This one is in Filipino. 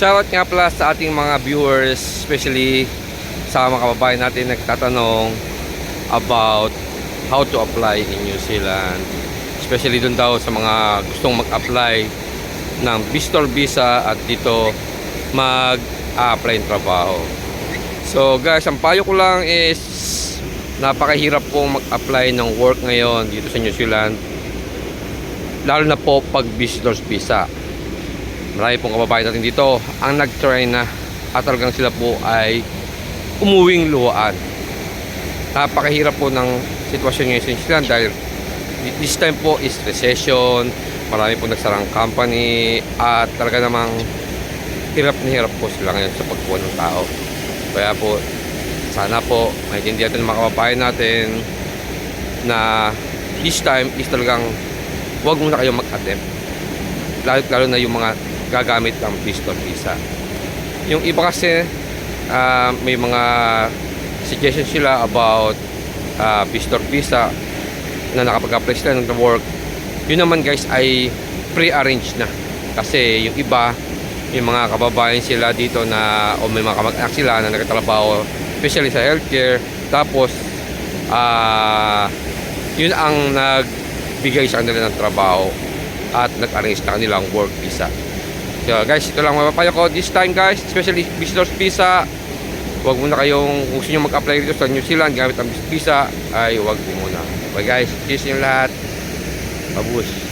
Shoutout nga pala sa ating mga viewers, especially sa mga kababayan natin nagtatanong about how to apply in New Zealand. Especially dun daw sa mga gustong mag-apply ng visitor visa at dito mag-apply ng trabaho. So guys, ang payo ko lang is napakahirap pong mag-apply ng work ngayon dito sa New Zealand. Lalo na po pag visitors visa. Marami pong kababayan natin dito ang nag-try na at talagang sila po ay umuwing luwaan. Napakahirap po ng sitwasyon ngayon sa Zealand dahil this time po is recession, marami po nagsarang company at talaga namang hirap na hirap po sila ngayon sa pagkuha ng tao. Kaya po, sana po, maintindihan natin mga kababayan natin na this time is talagang huwag muna kayo mag-attempt. Lalo, lalo na yung mga gagamit ng visitor visa. Yung iba kasi, ah, may mga suggestions sila about ah, visitor visa na nakapag-apply sila ng work. Yun naman guys ay pre-arranged na. Kasi yung iba, yung mga kababayan sila dito na o may mga kamag-anak sila na nagtatrabaho especially sa healthcare tapos ah yun ang nagbigay sa kanila ng trabaho at nag-arrange na kanilang work visa so guys ito lang mapapayo ko this time guys. Especially visitors visa. Huwag muna kayong kung gusto nyo mag-apply dito sa New Zealand gamit ang visa ay huwag muna. Bye guys. Cheers yung lahat. Abus.